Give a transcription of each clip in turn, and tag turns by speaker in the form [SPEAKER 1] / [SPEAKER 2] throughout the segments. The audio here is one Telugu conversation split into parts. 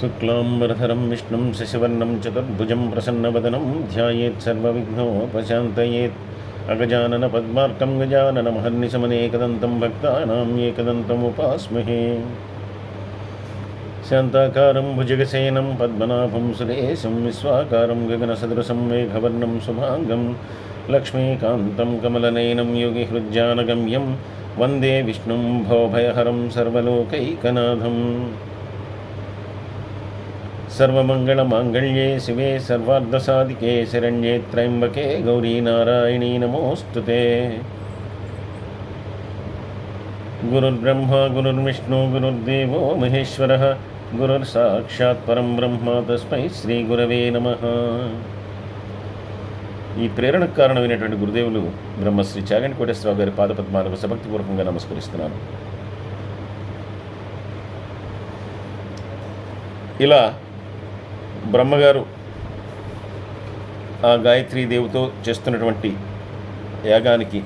[SPEAKER 1] शुक्लाम्बरधरं विष्णुं शशिवर्णं चतुर्भुजं प्रसन्नवदनं ध्यायेत् सर्वविघ्नोपशान्तयेत् अगजाननपद्मार्कं गजाननमहर्निशमनेकदन्तं भक्तानाम् एकदन्तम् उपास्महे। शान्ताकारं भुजगसेनं पद्मनाभं सुरेशं विश्वाकारं गगनसदृशं मेघवर्णं शुभाङ्गं लक्ष्मीकान्तं कमलनयनं योगिहृज्जानगम्यं वंदे विष्णुं भोभयहरं सर्वलोकैकनाथम्। सर्वमङ्गलमाङ्गल्ये శివే सर्वार्धसाधिके శరణ్యే త్రయంబకే గౌరీ నారాయణీ नमोऽस्तु ते गुरुर्ब्रह्मा గురుర్దేవో गुरुर्देवो గురుర్ గురుర్సాక్షాత్ పరం బ్రహ్మ తస్మై శ్రీ గురవే నమ. ఈ ప్రేరణకు కారణమైనటువంటి గురుదేవులు బ్రహ్మశ్రీ చాగంటి కోటేశ్వరరావు గారి పాదపద్మాలకు సభక్తిపూర్వకంగా నమస్కరిస్తున్నాను. ఇలా బ్రహ్మగారు ఆ గాయత్రీ దేవితో చేస్తున్నటువంటి యాగానికి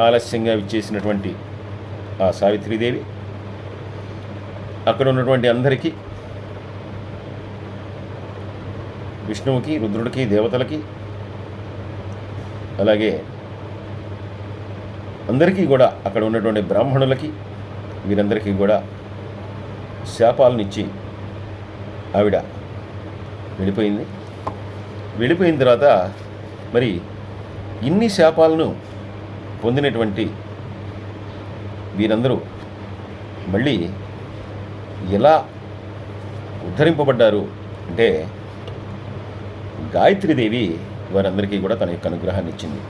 [SPEAKER 1] ఆలస్యంగా విచ్చేసినటువంటి ఆ సావిత్రీదేవి అక్కడ ఉన్నటువంటి అందరికీ విష్ణువుకి రుద్రుడికి దేవతలకి అలాగే అందరికీ కూడా అక్కడ ఉన్నటువంటి బ్రాహ్మణులకి వీరందరికీ కూడా శాపాలనిచ్చి ఆవిడ వెళ్ళిపోయింది వెళ్ళిపోయిన తర్వాత మరి ఇన్ని శాపాలను పొందినటువంటి వీరందరూ మళ్ళీ ఎలా ఉద్ధరింపబడ్డారు అంటే గాయత్రీదేవి వారందరికీ కూడా తన యొక్క అనుగ్రహాన్ని ఇచ్చింది.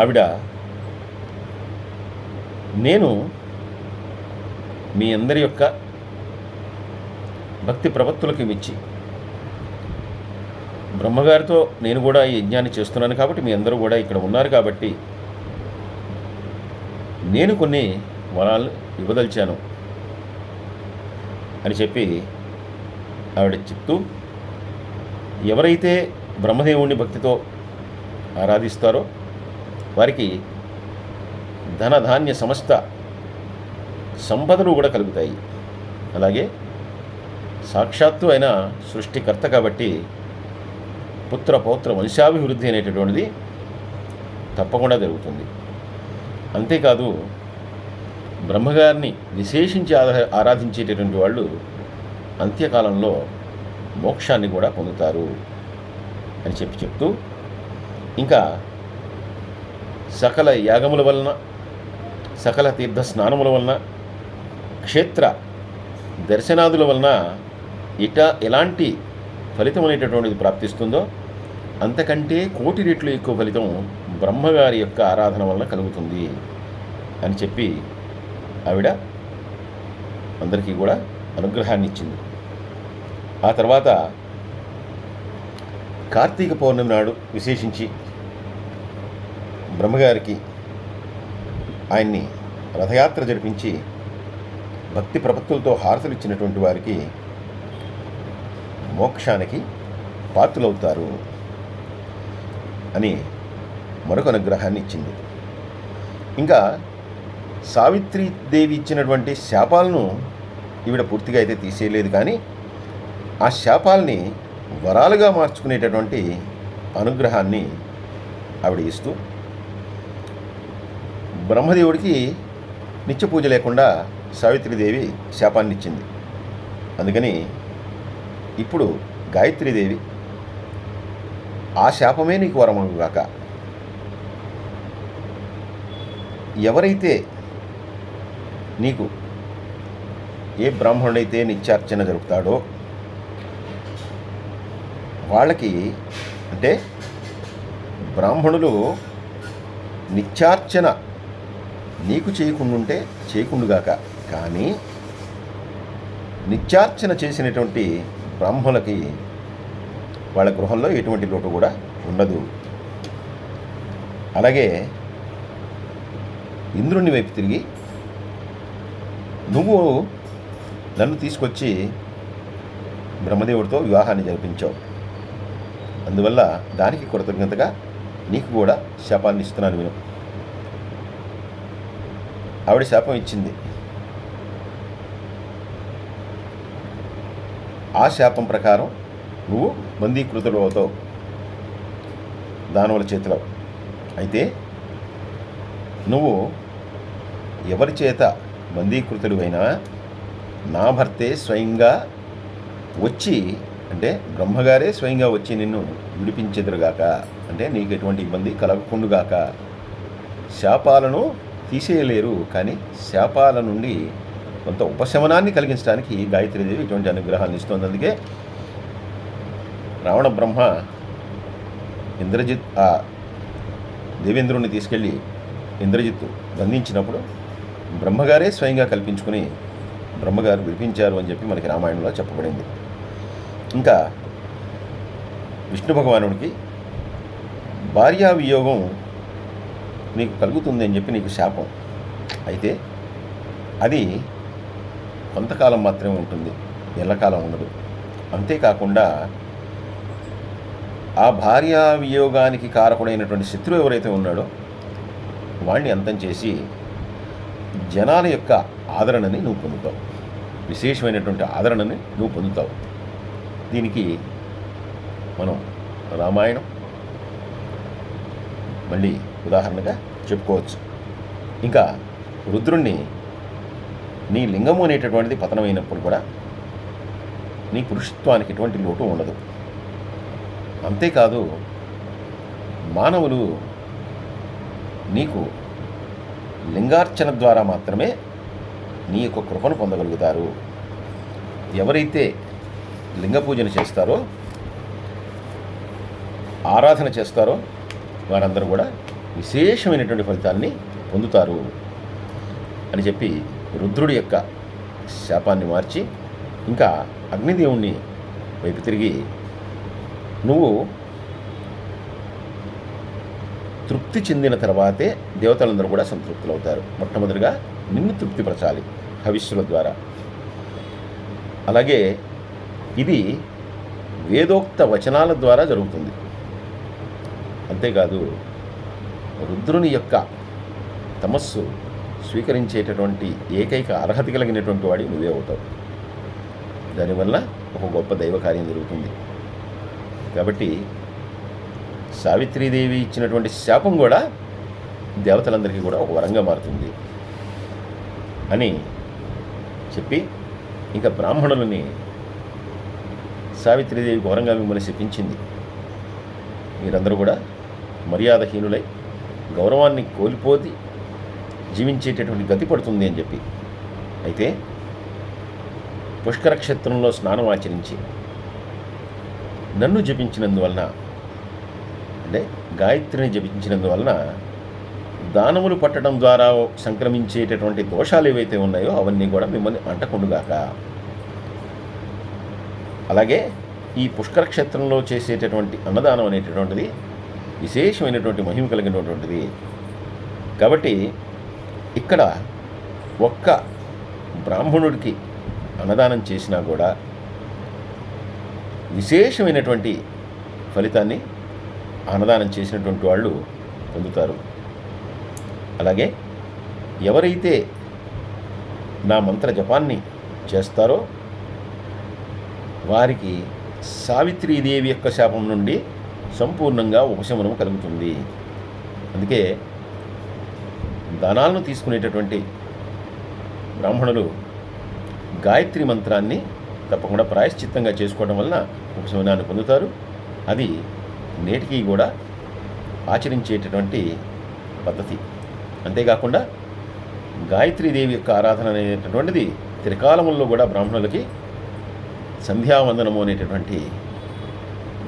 [SPEAKER 1] ఆవిడ నేను మీ అందరి యొక్క భక్తి ప్రవత్తులకి మించి. బ్రహ్మగారితో నేను కూడా ఈ యజ్ఞాన్ని చేస్తున్నాను కాబట్టి మీ అందరూ కూడా ఇక్కడ ఉన్నారు కాబట్టి నేను కొన్ని వరాలు ఇవ్వదలిచాను అని చెప్పి ఆవిడ చెప్తూ ఎవరైతే బ్రహ్మదేవుణ్ణి భక్తితో ఆరాధిస్తారో వారికి ధనధాన్య సమస్త సంపదలు కూడా కలుగుతాయి. అలాగే సాక్షాత్తు అయిన సృష్టికర్త కాబట్టి పుత్ర పౌత్ర వంశాభివృద్ధి అనేటటువంటిది తప్పకుండా జరుగుతుంది. అంతేకాదు బ్రహ్మగారిని విశేషించి ఆరా ఆరాధించేటటువంటి వాళ్ళు అంత్యకాలంలో మోక్షాన్ని కూడా పొందుతారు అని చెప్పి చెప్తూ ఇంకా సకల యాగముల వలన సకల తీర్థ స్నానముల వలన క్షేత్ర దర్శనాదుల వలన ఇట ఎలాంటి ఫలితం అనేటటువంటిది ప్రాప్తిస్తుందో అంతకంటే కోటి రెట్లు ఎక్కువ ఫలితం బ్రహ్మగారి యొక్క ఆరాధన వలన కలుగుతుంది అని చెప్పి ఆవిడ అందరికీ కూడా అనుగ్రహాన్ని ఇచ్చింది. ఆ తర్వాత కార్తీక పౌర్ణమి నాడు విశేషించి బ్రహ్మగారికి ఆయన్ని రథయాత్ర జరిపించి భక్తి ప్రపత్తులతో హారతులు ఇచ్చినటువంటి వారికి మోక్షానికి పాత్రులవుతారు అని మరొక అనుగ్రహాన్ని ఇచ్చింది. ఇంకా సావిత్రి దేవి ఇచ్చినటువంటి శాపాలను ఈవిడ పూర్తిగా అయితే తీసేయలేదు కానీ ఆ శాపాల్ని వరాలుగా మార్చుకునేటటువంటి అనుగ్రహాన్ని ఆవిడ ఇస్తూ బ్రహ్మదేవుడికి నిత్య పూజ లేకుండా సావిత్రిదేవి శాపాన్ని ఇచ్చింది అందుకని ఇప్పుడు గాయత్రీదేవి ఆ శాపమే నీకు వరమగుగాక. ఎవరైతే నీకు ఏ బ్రాహ్మణుడైతే నిత్యార్చన జరుపుతాడో వాళ్ళకి అంటే బ్రాహ్మణులు నిత్యార్చన నీకు చేయకుండుంటే చేయకుండుగాక. కానీ నిత్యార్చన చేసినటువంటి బ్రాహ్మణులకి వాళ్ళ గృహంలో ఎటువంటి లోటు కూడా ఉండదు. అలాగే ఇంద్రుని వైపు తిరిగి నువ్వు నన్ను తీసుకొచ్చి బ్రహ్మదేవుడితో వివాహాన్ని జరిపించావు. అందువల్ల దానికి కృతజ్ఞతగా నీకు కూడా శాపాన్ని ఇస్తున్నాను విను. ఆవిడ శాపం ఇచ్చింది. ఆ శాపం ప్రకారం నువ్వు బందీకృతుడు అవుతావు. దానవుల చేతిలో అయితే నువ్వు ఎవరి చేత బందీకృతుడు అయినా నా భర్తే స్వయంగా వచ్చి అంటే బ్రహ్మగారే స్వయంగా వచ్చి నిన్ను విడిపించెదురుగాక అంటే నీకు ఎటువంటి ఇబ్బంది కలగకుండుగాక శాపాలను తీసేయలేరు కానీ శాపాల నుండి కొంత ఉపశమనాన్ని కలిగించడానికి గాయత్రీదేవి ఇటువంటి అనుగ్రహాన్ని ఇస్తుంది అందుకే రావణ బ్రహ్మ ఇంద్రజిత్ ఆ దేవేంద్రుణ్ణి తీసుకెళ్ళి ఇంద్రజిత్తు బంధించినప్పుడు బ్రహ్మగారే స్వయంగా కల్పించుకుని బ్రహ్మగారు విడిపించారు అని చెప్పి మనకి రామాయణంలో చెప్పబడింది. ఇంకా విష్ణు భగవానుడికి భార్యా వియోగం నీకు కలుగుతుంది అని చెప్పి నీకు శాపం. అయితే అది కొంతకాలం మాత్రమే ఉంటుంది. ఎల్లకాలం ఉండదు. అంతేకాకుండా ఆ భార్యా వియోగానికి కారకుడైనటువంటి శత్రువు ఎవరైతే ఉన్నాడో వాణ్ణి అంతం చేసి జనాల యొక్క ఆదరణని నువ్వు పొందుతావు. విశేషమైనటువంటి ఆదరణని నువ్వు పొందుతావు. దీనికి మనం రామాయణం మళ్ళీ ఉదాహరణగా చెప్పుకోవచ్చు. ఇంకా రుద్రుణ్ణి నీ లింగము అనేటటువంటిది పతనమైనప్పుడు కూడా నీ పురుషత్వానికి ఎటువంటి లోటు ఉండదు. అంతేకాదు మానవులు నీకు లింగార్చన ద్వారా మాత్రమే నీ యొక్క కృపను పొందగలుగుతారు. ఎవరైతే లింగ పూజన చేస్తారో ఆరాధన చేస్తారో వారందరూ కూడా విశేషమైనటువంటి ఫలితాన్ని పొందుతారు అని చెప్పి రుద్రుడి యొక్క శాపాన్ని మార్చి ఇంకా అగ్నిదేవుణ్ణి వైపు తిరిగి నువ్వు తృప్తి చెందిన తర్వాతే దేవతలందరూ కూడా సంతృప్తులు అవుతారు మొట్టమొదటిగా నిన్ను తృప్తిపరచాలి హవిష్యుల ద్వారా. అలాగే ఇది వేదోక్త వచనాల ద్వారా జరుగుతుంది. అంతేకాదు రుద్రుని యొక్క తమస్సు స్వీకరించేటటువంటి ఏకైక అర్హత కలిగినటువంటి వాడి నువ్వే అవుతావు. దానివల్ల ఒక గొప్ప దైవ కార్యం జరుగుతుంది. కాబట్టి సావిత్రీదేవి ఇచ్చినటువంటి శాపం కూడా దేవతలందరికీ కూడా ఒక వరంగా మారుతుంది అని చెప్పి ఇంకా బ్రాహ్మణులని సావిత్రీదేవి ఘోరంగా మిమ్మల్ని శపించింది. మీరందరూ కూడా మర్యాదహీనులై గౌరవాన్ని కోల్పోతి జీవించేటటువంటి గతి పడుతుంది అని చెప్పి. అయితే పుష్కర క్షేత్రంలో స్నానం ఆచరించి నన్ను జపించినందువలన అంటే గాయత్రిని జపించినందువలన దానములు పట్టడం ద్వారా సంక్రమించేటటువంటి దోషాలు ఏవైతే ఉన్నాయో అవన్నీ కూడా మిమ్మల్ని అంటకుండుగాక. అలాగే ఈ పుష్కర క్షేత్రంలో చేసేటటువంటి అన్నదానం అనేటటువంటిది విశేషమైనటువంటి మహిమ కలిగినటువంటిది. కాబట్టి ఇక్కడ ఒక్క బ్రాహ్మణుడికి అన్నదానం చేసినా కూడా విశేషమైనటువంటి ఫలితాన్ని అన్నదానం చేసినటువంటి వాళ్ళు పొందుతారు. అలాగే ఎవరైతే నా మంత్ర జపాన్ని చేస్తారో వారికి సావిత్రీదేవి యొక్క శాపం నుండి సంపూర్ణంగా ఉపశమనం కలుగుతుంది. అందుకే దానాలను తీసుకునేటటువంటి బ్రాహ్మణులు గాయత్రి మంత్రాన్ని తప్పకుండా ప్రాయశ్చిత్తంగా చేసుకోవడం వలన ఉపశమనాన్ని పొందుతారు. అది నేటికి కూడా ఆచరించేటటువంటి పద్ధతి. అంతేకాకుండా గాయత్రీదేవి యొక్క ఆరాధన అనేటటువంటిది త్రికాలముల్లో కూడా బ్రాహ్మణులకి సంధ్యావందనము అనేటటువంటి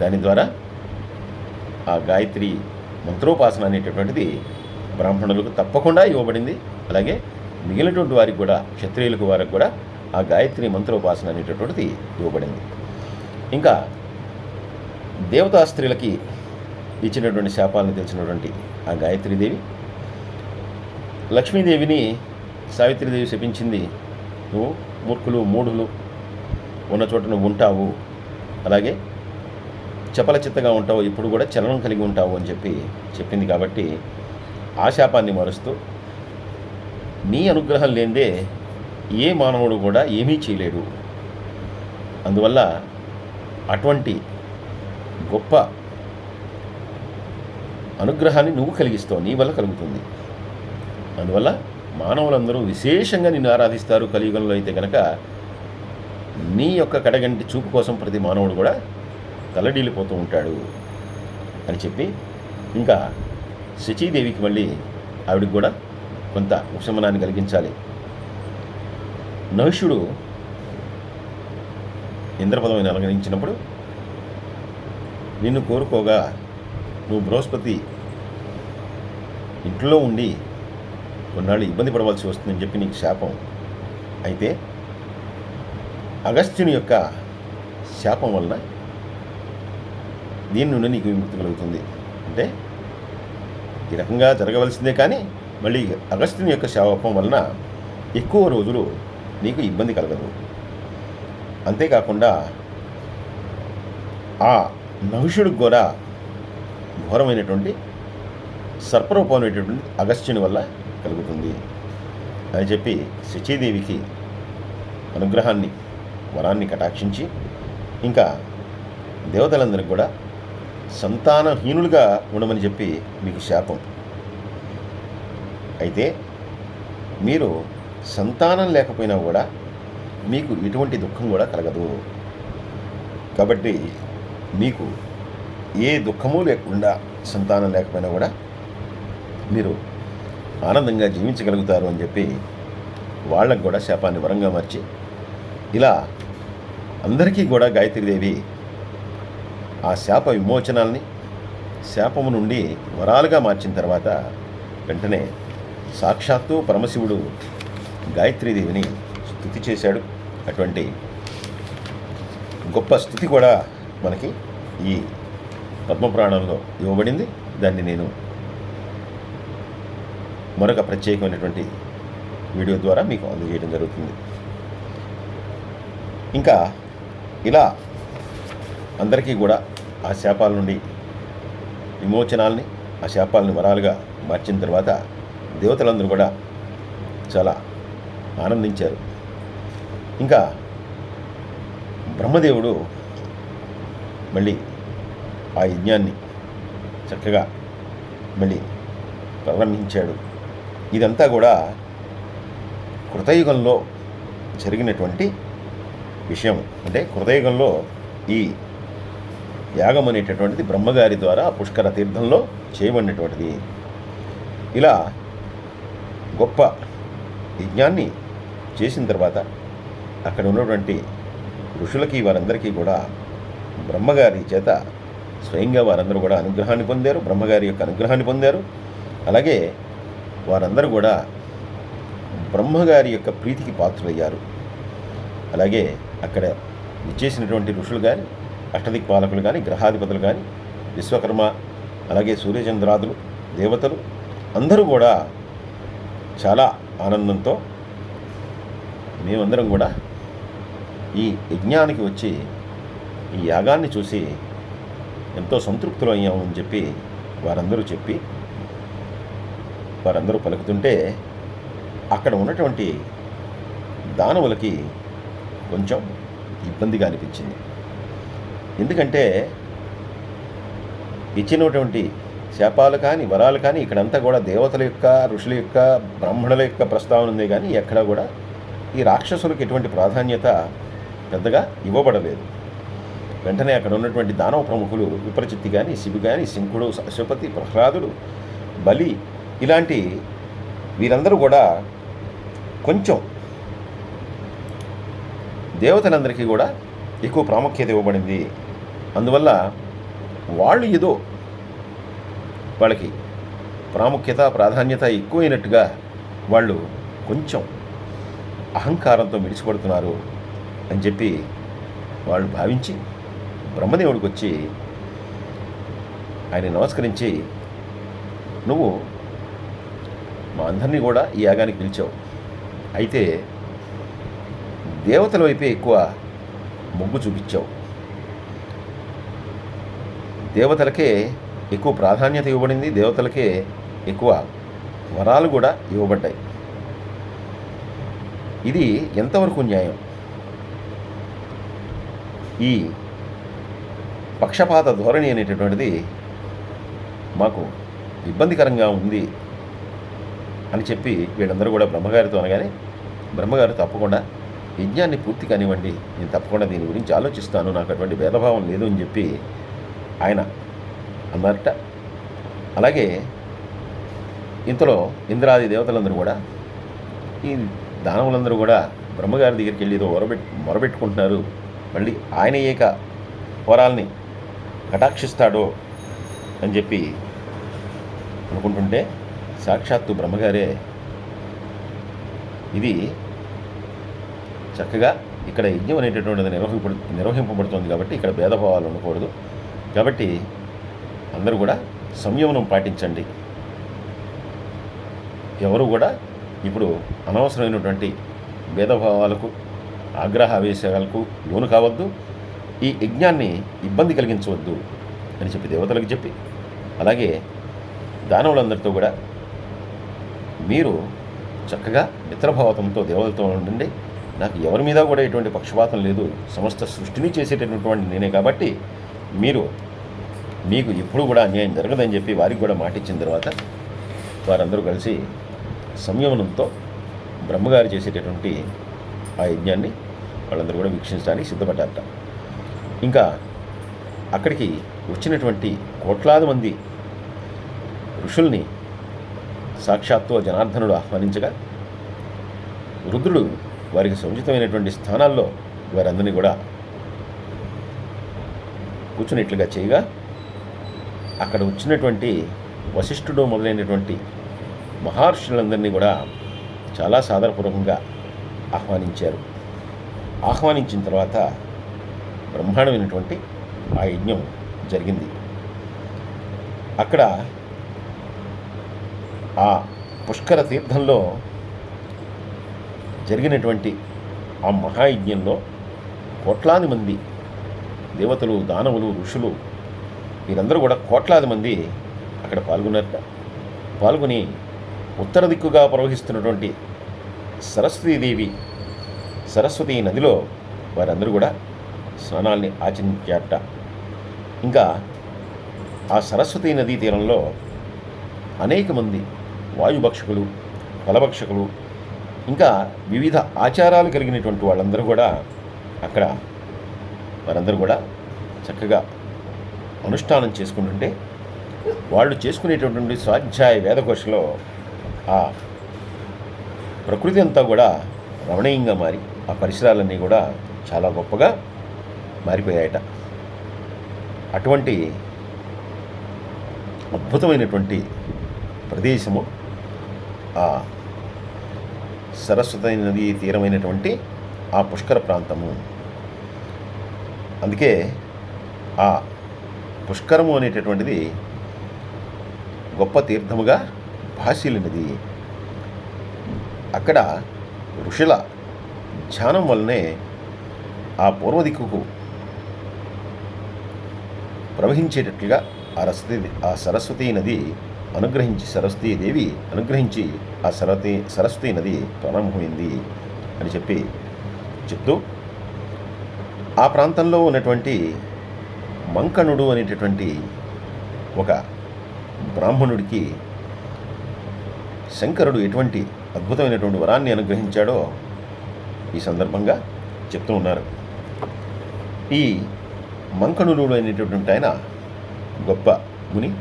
[SPEAKER 1] దాని ద్వారా ఆ గాయత్రి మంత్రోపాసన అనేటటువంటిది బ్రాహ్మణులకు తప్పకుండా ఇవ్వబడింది. అలాగే మిగిలినటువంటి వారికి కూడా క్షత్రియులకు వారికి కూడా ఆ గాయత్రి మంత్రోపాసన అనేటటువంటిది ఇవ్వబడింది. ఇంకా దేవతా స్త్రీలకి ఇచ్చినటువంటి శాపాలను తెలిసినటువంటి ఆ గాయత్రీదేవి లక్ష్మీదేవిని సావిత్రిదేవి శపించింది. నువ్వు మూర్ఖులు మూఢులు ఉన్న చోట నువ్వు ఉంటావు. అలాగే చపల చిత్తగా ఉంటావు. ఇప్పుడు కూడా చలనం కలిగి ఉంటావు అని చెప్పి చెప్పింది కాబట్టి ఆశాపాన్ని మరుస్తూ మారుస్తూ నీ అనుగ్రహం లేనిదే ఏ మానవుడు కూడా ఏమీ చేయలేడు. అందువల్ల అటువంటి గొప్ప అనుగ్రహాన్ని నువ్వు కలిగిస్తావు నీ వల్ల కలుగుతుంది. అందువల్ల మానవులందరూ విశేషంగా నిన్ను ఆరాధిస్తారు కలియుగంలో అయితే కనుక నీ యొక్క కడగంటి చూపు కోసం ప్రతి మానవుడు కూడా తలడీలిపోతూ ఉంటాడు అని చెప్పి ఇంకా శచీదేవికి మళ్ళీ ఆవిడికి కూడా కొంత ఉపశమనాన్ని కలిగించాలి. నహుషుడు ఇంద్రపదవిని అలంకరించినప్పుడు నిన్ను కోరుకోగా నువ్వు బృహస్పతి ఇంట్లో ఉండి కొన్నాళ్ళు ఇబ్బంది పడవలసి వస్తుందని చెప్పి నీకు శాపం. అయితే అగస్త్యుని యొక్క శాపం వలన దీని నుండి నీకు విముక్తి కలుగుతుంది. అంటే ఈ రకంగా జరగవలసిందే కానీ మళ్ళీ అగస్త్యుని యొక్క శాపం వలన ఎక్కువ రోజులు నీకు ఇబ్బంది కలగదు. అంతేకాకుండా ఆ నహుషుడికి కూడా ఘోరమైనటువంటి సర్పరూపమైనటువంటి అగస్త్యుని వల్ల కలుగుతుంది. అని చెప్పి శచీదేవికి అనుగ్రహాన్ని వరాన్ని కటాక్షించి ఇంకా దేవతలందరికీ కూడా సంతానహీనులుగా ఉండమని చెప్పి మీకు శాపం. అయితే మీరు సంతానం లేకపోయినా కూడా మీకు ఎటువంటి దుఃఖం కూడా కలగదు. కాబట్టి మీకు ఏ దుఃఖము లేకుండా సంతానం లేకపోయినా కూడా మీరు ఆనందంగా జీవించగలుగుతారు అని చెప్పి వాళ్ళకు కూడా శాపాన్ని వరంగా మార్చి ఇలా అందరికీ కూడా గాయత్రీదేవి ఆ శాప విమోచనాల్ని శాపము నుండి వరాలుగా మార్చిన తర్వాత వెంటనే సాక్షాత్తు పరమశివుడు గాయత్రీదేవిని స్థుతి చేశాడు. అటువంటి గొప్ప స్థుతి కూడా మనకి ఈ పద్మపురాణంలో ఇవ్వబడింది. దాన్ని నేను మరొక ప్రత్యేకమైనటువంటి వీడియో ద్వారా మీకు అందజేయడం జరుగుతుంది. ఇంకా ఇలా అందరికీ కూడా ఆ శాపాల నుండి విమోచనాల్ని ఆ శాపాలని వరాలుగా మార్చిన తర్వాత దేవతలందరూ కూడా చాలా ఆనందించారు. ఇంకా బ్రహ్మదేవుడు మళ్ళీ ఆ యజ్ఞాన్ని చక్కగా మళ్ళీ ప్రారంభించాడు. ఇదంతా కూడా కృతయుగంలో జరిగినటువంటి విషయం. అంటే కృతయుగంలో ఈ యాగం అనేటటువంటిది బ్రహ్మగారి ద్వారా పుష్కర తీర్థంలో చేయబడినటువంటిది. ఇలా గొప్ప యజ్ఞాన్ని చేసిన తర్వాత అక్కడ ఉన్నటువంటి ఋషులకి వారందరికీ కూడా బ్రహ్మగారి చేత స్వయంగా వారందరూ కూడా అనుగ్రహాన్ని పొందారు బ్రహ్మగారి యొక్క అనుగ్రహాన్ని పొందారు. అలాగే వారందరూ కూడా బ్రహ్మగారి యొక్క ప్రీతికి పాత్రులయ్యారు. అలాగే అక్కడ విచ్చేసినటువంటి ఋషులు కానీ అష్టదిక్పాలకులు కానీ గ్రహాధిపతులు కానీ విశ్వకర్మ అలాగే సూర్యచంద్రాదులు దేవతలు అందరూ కూడా చాలా ఆనందంతో మేమందరం కూడా ఈ యజ్ఞానికి వచ్చి ఈ యాగాన్ని చూసి ఎంతో సంతృప్తులు అయ్యామని చెప్పి వారందరూ చెప్పి వారందరూ పలుకుతుంటే అక్కడ ఉన్నటువంటి దానవులకి కొంచెం ఇబ్బందిగా అనిపించింది. ఎందుకంటే ఇచ్చినటువంటి శాపాలు కానీ వరాలు కానీ ఇక్కడంతా కూడా దేవతల యొక్క ఋషుల యొక్క బ్రాహ్మణుల యొక్క ప్రస్తావన ఉంది కానీ ఎక్కడా కూడా ఈ రాక్షసులకు ఎటువంటి ప్రాధాన్యత పెద్దగా ఇవ్వబడలేదు. వెంటనే అక్కడ ఉన్నటువంటి దానవ ప్రముఖులు విప్రచిత్తి కానీ శివి కానీ శంకుడు అశుపతి ప్రహ్లాదుడు బలి ఇలాంటి వీరందరూ కూడా కొంచెం దేవతలందరికీ కూడా ఎక్కువ ప్రాముఖ్యత ఇవ్వబడింది. అందువల్ల వాళ్ళు ఏదో వాళ్ళకి ప్రాముఖ్యత ప్రాధాన్యత ఎక్కువైనట్టుగా వాళ్ళు కొంచెం అహంకారంతో మిడిచిపడుతున్నారు అని చెప్పి వాళ్ళు భావించి బ్రహ్మదేవుడికి వచ్చి ఆయన నమస్కరించి నువ్వు మా అందరినీ కూడా ఈ యాగానికి పిలిచావు. అయితే దేవతల వైపే ఎక్కువ మొగ్గు చూపించావు. దేవతలకే ఎక్కువ ప్రాధాన్యత ఇవ్వబడింది దేవతలకే ఎక్కువ వరాలు కూడా ఇవ్వబడ్డాయి. ఇది ఎంతవరకు న్యాయం? ఈ పక్షపాత ధోరణి అనేటటువంటిది మాకు ఇబ్బందికరంగా ఉంది అని చెప్పి వీళ్ళందరూ కూడా బ్రహ్మగారితో అనగానే బ్రహ్మగారు తప్పకుండా యజ్ఞాన్ని పూర్తి కానివ్వండి నేను తప్పకుండా దీని గురించి ఆలోచిస్తాను నాకు అటువంటి భేదభావం లేదు అని చెప్పి ఆయన అన్నారట. అలాగే ఇంతలో ఇంద్రాది దేవతలందరూ కూడా ఈ దానవులందరూ కూడా బ్రహ్మగారి దగ్గరికి వెళ్ళి ఏదో మొరబెట్ మొరబెట్టుకుంటున్నారు మళ్ళీ ఆయన ఏక వరాల్ని కటాక్షిస్తాడో అని చెప్పి అనుకుంటుంటే సాక్షాత్తు బ్రహ్మగారే ఇది చక్కగా ఇక్కడ యజ్ఞం అనేటటువంటిది నిర్వహింపడు నిర్వహింపబడుతుంది కాబట్టి ఇక్కడ భేదభావాలు ఉండకూడదు. కాబట్టి అందరూ కూడా సంయమనం పాటించండి. ఎవరు కూడా ఇప్పుడు అనవసరమైనటువంటి భేదభావాలకు ఆగ్రహ ఆవేశాలకు లోను కావద్దు. ఈ యజ్ఞాన్ని ఇబ్బంది కలిగించవద్దు అని చెప్పి దేవతలకు చెప్పి అలాగే దానవులందరితో కూడా మీరు చక్కగా మిత్రభావతంతో దేవతలతో ఉండండి. నాకు ఎవరి మీద కూడా ఎటువంటి పక్షపాతం లేదు. సమస్త సృష్టిని చేసేటటువంటి నేనే కాబట్టి మీరు మీకు ఎప్పుడు కూడా అన్యాయం జరగదని చెప్పి వారికి కూడా మాటిచ్చిన తర్వాత వారందరూ కలిసి సంయమనంతో బ్రహ్మగారు చేసేటటువంటి ఆ యజ్ఞాన్ని వాళ్ళందరూ కూడా వీక్షించడానికి సిద్ధపడ్డారట. ఇంకా అక్కడికి వచ్చినటువంటి కోట్లాది మంది ఋషుల్ని సాక్షాత్తు జనార్దనుడు ఆహ్వానించగా రుద్రుడు వారికి సముచితమైనటువంటి స్థానాల్లో వారందరినీ కూడా కూర్చునేట్లుగా చేయగా అక్కడ వచ్చినటువంటి వశిష్ఠుడు మొదలైనటువంటి మహర్షులందరినీ కూడా చాలా సాదరపూర్వకంగా ఆహ్వానించారు. ఆహ్వానించిన తర్వాత బ్రహ్మాండమైనటువంటి ఆ యజ్ఞం జరిగింది. అక్కడ ఆ పుష్కర తీర్థంలో జరిగినటువంటి ఆ మహాయజ్ఞంలో కోట్లాది మంది దేవతలు దానవులు ఋషులు వీరందరూ కూడా కోట్లాది మంది అక్కడ పాల్గొన్నారట పాల్గొని ఉత్తర దిక్కుగా ప్రవహిస్తున్నటువంటి సరస్వతీదేవి సరస్వతి నదిలో వారందరూ కూడా స్నానాల్ని ఆచరించారట. ఇంకా ఆ సరస్వతీ నదీ తీరంలో అనేక మంది వాయుభక్షకులు ఫలభక్షకులు ఇంకా వివిధ ఆచారాలు కలిగినటువంటి వాళ్ళందరూ కూడా అక్కడ వారందరూ కూడా చక్కగా అనుష్ఠానం చేసుకుంటుంటే వాళ్ళు చేసుకునేటటువంటి స్వాధ్యాయ వేదకోశలో ఆ ప్రకృతి అంతా కూడా రమణీయంగా మారి ఆ పరిసరాలన్నీ కూడా చాలా గొప్పగా మారిపోయాయట. అటువంటి అద్భుతమైనటువంటి ప్రదేశము ఆ సరస్వతి నదీ తీరమైనటువంటి ఆ పుష్కర ప్రాంతము అందుకే ఆ పుష్కరము అనేటటువంటిది గొప్ప తీర్థముగా భాషిల్లినది. అక్కడ ఋషుల ధ్యానం వల్లనే ఆ పూర్వ దిక్కుకు ప్రవహించేటట్లుగా ఆ రస్వతి ఆ సరస్వతీ నది అనుగ్రహించి సరస్వతీదేవి అనుగ్రహించి ఆ సరస్వతి సరస్వతీ నది ప్రారంభమైంది అని చెప్పి చెప్తూ ఆ ప్రాంతంలో ఉన్నటువంటి మంకణుడు అనేటటువంటి ఒక బ్రాహ్మణుడికి శంకరుడు ఎటువంటి అద్భుతమైనటువంటి వరాన్ని అనుగ్రహించాడో ఈ సందర్భంగా చెప్తూ ఉన్నారు. ఈ మంకణుడు అనేటటువంటి ఆయన గొప్ప ముని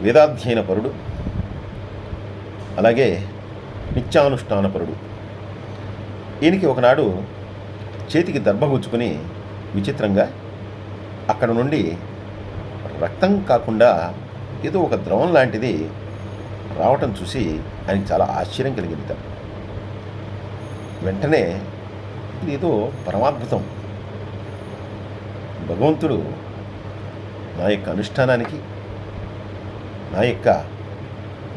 [SPEAKER 1] వేదాధ్యయన పరుడు అలాగే నిత్యానుష్ఠాన పరుడు. ఈయనకి ఒకనాడు చేతికి దర్భగుచ్చుకుని విచిత్రంగా అక్కడ నుండి రక్తం కాకుండా ఏదో ఒక ద్రవం లాంటిది రావటం చూసి ఆయనకి చాలా ఆశ్చర్యం కలిగింది వెంటనే ఇది ఏదో పరమాద్భుతం. భగవంతుడు నా యొక్క అనుష్ఠానానికి నా యొక్క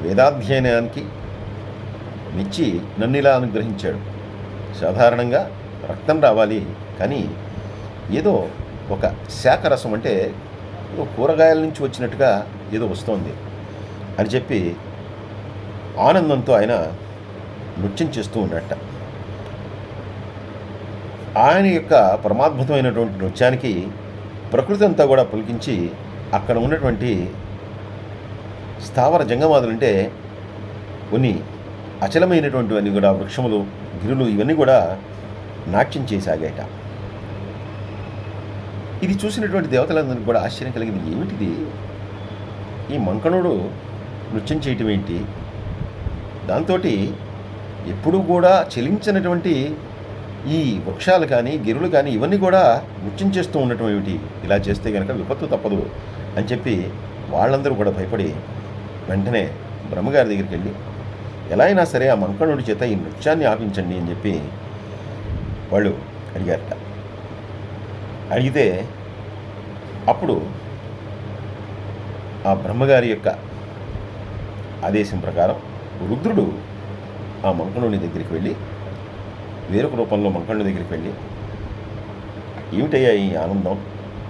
[SPEAKER 1] వేదాధ్యయనానికి మెచ్చి నన్ను ఇలా అనుగ్రహించాడు. సాధారణంగా రక్తం రావాలి. కానీ ఏదో ఒక శాఖ రసం అంటే కూరగాయల నుంచి వచ్చినట్టుగా ఏదో వస్తోంది అని చెప్పి ఆనందంతో ఆయన నృత్యం చేస్తూ ఉన్నట్ట. ఆయన యొక్క పరమాద్భుతమైనటువంటి నృత్యానికి ప్రకృతి అంతా కూడా పులికించి అక్కడ ఉన్నటువంటి స్థావర జంగమాదులు అంటే కొన్ని అచలమైనటువంటివన్నీ కూడా వృక్షములు గిరులు ఇవన్నీ కూడా నాట్యం చేసాగాట ఇది చూసినటువంటి దేవతలందరికీ కూడా ఆశ్చర్యం కలిగింది. ఏమిటిది? ఈ మంకణుడు నృత్యం చేయటం ఏంటి? దాంతో ఎప్పుడూ కూడా చెలించినటువంటి ఈ వృక్షాలు కానీ గిరులు కానీ ఇవన్నీ కూడా నృత్యం చేస్తూ ఉండటం ఏమిటి? ఇలా చేస్తే కనుక విపత్తు తప్పదు అని చెప్పి వాళ్ళందరూ కూడా భయపడి వెంటనే బ్రహ్మగారి దగ్గరికి వెళ్ళి ఎలా అయినా సరే ఆ మంకణుడి చేత ఈ నృత్యాన్ని ఆపించండి అని చెప్పి వాళ్ళు అడిగారట. అడిగితే అప్పుడు ఆ బ్రహ్మగారి యొక్క ఆదేశం ప్రకారం రుద్రుడు ఆ మంకణుని దగ్గరికి వెళ్ళి వేరొక రూపంలో మంకణుని దగ్గరికి వెళ్ళి ఏమిటయ్యా ఈ ఆనందం?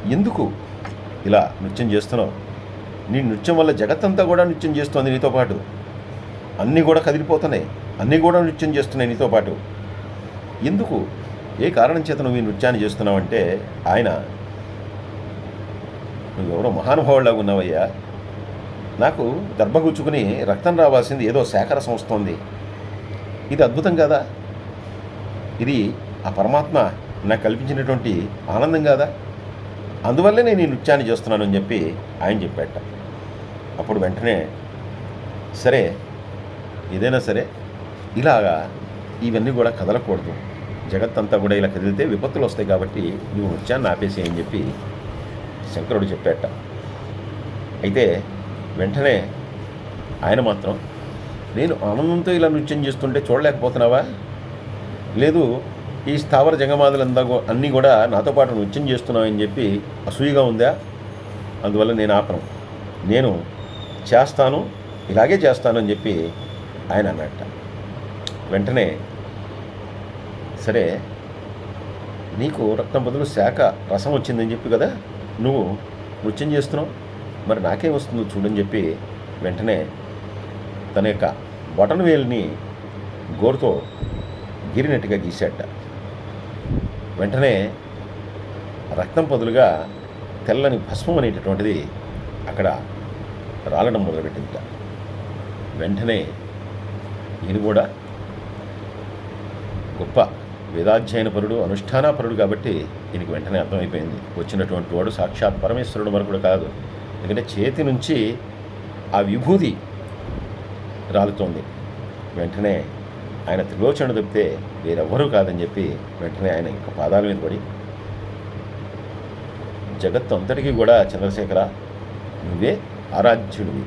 [SPEAKER 1] ఎందుకు ఇలా నృత్యం చేస్తున్నావు? నీ నృత్యం వల్ల జగత్తంతా కూడా నృత్యం చేస్తోంది నీతో పాటు. అన్నీ కూడా కదిలిపోతున్నాయి. అన్నీ కూడా నృత్యం చేస్తున్నాయి నీతో పాటు. ఎందుకు ఏ కారణం చేత నువ్వు ఈ నృత్యాన్ని చేస్తున్నావంటే ఆయన నువ్వెవరో మహానుభావులాగా ఉన్నావయ్యా. నాకు దర్భగుచ్చుకుని రక్తం రావాల్సింది ఏదో శాఖర సంస్థ ఉంది ఇది అద్భుతం కదా? ఇది ఆ పరమాత్మ నాకు కల్పించినటువంటి ఆనందం కాదా? అందువల్లే నేను ఈ నృత్యాన్ని చేస్తున్నాను అని చెప్పి ఆయన చెప్పాట. అప్పుడు వెంటనే సరే ఏదైనా సరే ఇలాగా ఇవన్నీ కూడా కదలకూడదు. జగత్తంతా కూడా ఇలా కదిలితే విపత్తులు వస్తాయి కాబట్టి నువ్వు నృత్యాన్ని ఆపేసి అని చెప్పి శంకరుడు చెప్పాట. అయితే వెంటనే ఆయన మాత్రం నేను ఆనందంతో ఇలా నృత్యం చేస్తుంటే చూడలేకపోతున్నావా? లేదు ఈ స్థావర జంగమాదులంతా అన్నీ కూడా నాతో పాటు నృత్యం చేస్తున్నావని చెప్పి అసూయగా ఉందా? అందువల్ల నేను ఆపను. నేను చేస్తాను ఇలాగే చేస్తాను అని చెప్పి ఆయన అన్నట్ట వెంటనే సరే నీకు రక్తం బదులు శాఖ రసం వచ్చిందని చెప్పి కదా. నువ్వు నృత్యం చేస్తున్నావు. మరి నాకేం వస్తుందో చూడని చెప్పి వెంటనే తన యొక్క బటన్ వేలుని గోరుతో గిరినట్టుగా గీశాట వెంటనే రక్తం బదులుగా తెల్లని భస్మం అనేటటువంటిది అక్కడ రాలడం మొదలుపెట్టింది వెంటనే ఈయన కూడా గొప్ప వేదాధ్యయనపరుడు అనుష్ఠానపరుడు కాబట్టి దీనికి వెంటనే అర్థమైపోయింది. వచ్చినటువంటి వాడు సాక్షాత్ పరమేశ్వరుడు మరొకడు కాదు. ఎందుకంటే చేతి నుంచి ఆ విభూది రాలుతోంది. వెంటనే ఆయన త్రిలోచన తప్పితే వేరెవ్వరూ కాదని చెప్పి వెంటనే ఆయన యొక్క పాదాల మీద పడి జగత్తు అంతటికీ కూడా చంద్రశేఖర నువ్వే ఆరాధ్యుడివి.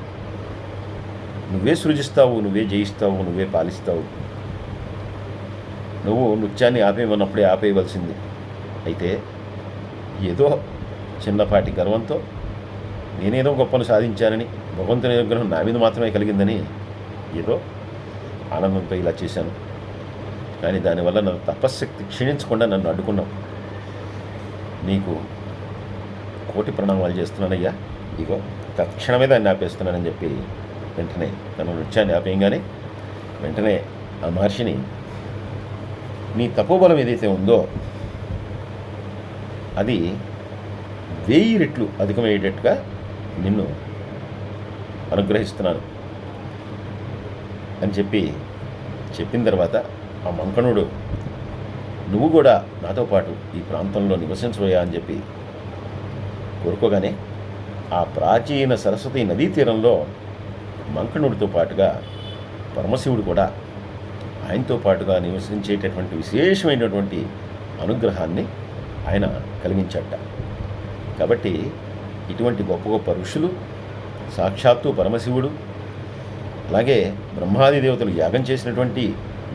[SPEAKER 1] నువ్వే సృజిస్తావు నువ్వే జయిస్తావు నువ్వే పాలిస్తావు. నువ్వు నృత్యాన్ని ఆపేయమన్నప్పుడే ఆపేయవలసింది. అయితే ఏదో చిన్నపాటి గర్వంతో నేనేదో గొప్పను సాధించానని భగవంతుని అనుగ్రహం నా మీద మాత్రమే కలిగిందని ఏదో ఆనందంతో ఇలా చేశాను. కానీ దానివల్ల నా తపశ్శక్తి క్షీణించకుండా నన్ను అడ్డుకున్నావు. నీకు కోటి ప్రణామాలు చేస్తున్నానయ్యా. ఇగో తక్షణమే దాన్ని ఆపేస్తున్నానని చెప్పి వెంటనే తన నృత్యాన్ని ఆపేయంగానే వెంటనే ఆ మహర్షిని నీ తపోబలం ఏదైతే ఉందో అది వెయ్యి రెట్లు అధికమయ్యేటట్టుగా నిన్ను అనుగ్రహిస్తున్నాను. అని చెప్పి చెప్పిన తర్వాత ఆ మంకణుడు నువ్వు కూడా నాతో పాటు ఈ ప్రాంతంలో నివసించబోయా అని చెప్పి కోరుకోగానే ఆ ప్రాచీన సరస్వతి నదీ తీరంలో మంకణుడితో పాటుగా పరమశివుడు కూడా ఆయనతో పాటుగా నివసించేటటువంటి విశేషమైనటువంటి అనుగ్రహాన్ని ఆయన కలిగించట. కాబట్టి ఇటువంటి గొప్ప గొప్ప ఋషులు సాక్షాత్తు పరమశివుడు అలాగే బ్రహ్మాది దేవతలు యాగం చేసినటువంటి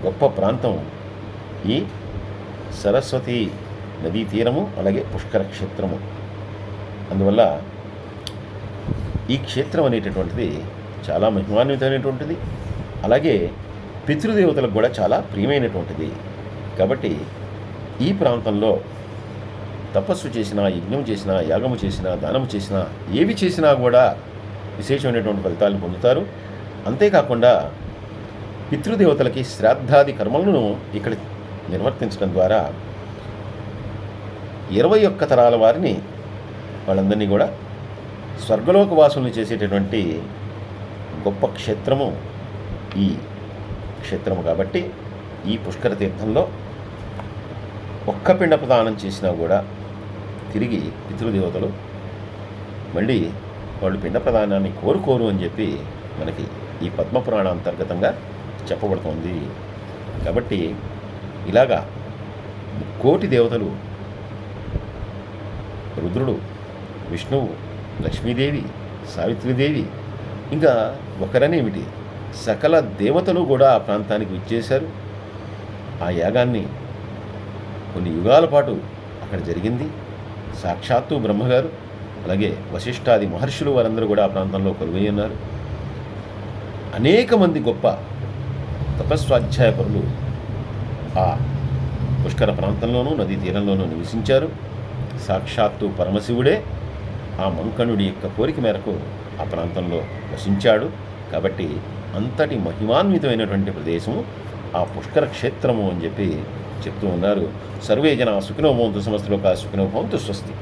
[SPEAKER 1] గొప్ప ప్రాంతం ఈ సరస్వతి నదీ తీరము అలాగే పుష్కర క్షేత్రము. అందువల్ల ఈ క్షేత్రం అనేటటువంటిది చాలా మహిమాన్వితమైనటువంటిది. అలాగే పితృదేవతలకు కూడా చాలా ప్రియమైనటువంటిది. కాబట్టి ఈ ప్రాంతంలో తపస్సు చేసినా యజ్ఞం చేసినా యాగము చేసినా దానము చేసినా ఏవి చేసినా కూడా విశేషమైనటువంటి ఫలితాలను పొందుతారు. అంతేకాకుండా పితృదేవతలకి శ్రాద్ధాది కర్మలను ఇక్కడ నిర్వర్తించడం ద్వారా ఇరవై ఒక్క తరాల వారిని వాళ్ళందరినీ కూడా స్వర్గలోక వాసుల్ని చేసేటటువంటి గొప్ప క్షేత్రము ఈ క్షేత్రము కాబట్టి ఈ పుష్కర తీర్థంలో ఒక్క పిండ ప్రదానం చేసినా కూడా తిరిగి పితృదేవతలు మళ్ళీ వాళ్ళు పిండ ప్రదానాన్ని కోరుకోరు అని చెప్పి మనకి ఈ పద్మపురాణ అంతర్గతంగా చెప్పబడుతోంది. కాబట్టి ఇలాగా కోటి దేవతలు రుద్రుడు విష్ణువు లక్ష్మీదేవి సావిత్రిదేవి ఇంకా ఒకరనేమిటి? సకల దేవతలు కూడా ఆ ప్రాంతానికి విచ్చేశారు. ఆ యాగాన్ని కొన్ని యుగాల పాటు అక్కడ జరిగింది. సాక్షాత్తు బ్రహ్మగారు అలాగే వశిష్ఠాది మహర్షులు వారందరూ కూడా ఆ ప్రాంతంలో కొలువై ఉన్నారు. అనేక మంది గొప్ప తపస్వాధ్యాయపరులు ఆ పుష్కర ప్రాంతంలోనూ నదీ తీరంలోనూ నివసించారు. సాక్షాత్తు పరమశివుడే ఆ మంకణుడి యొక్క కోరిక మేరకు ఆ ప్రాంతంలో వసించాడు. కాబట్టి అంతటి మహిమాన్వితమైనటువంటి ప్రదేశము ఆ పుష్కర క్షేత్రము అని చెప్పి చెప్తూ ఉన్నారు. సర్వే జన సుఖినోభవంతు సమస్తలోక సుఖినోభవంతు స్వస్తి.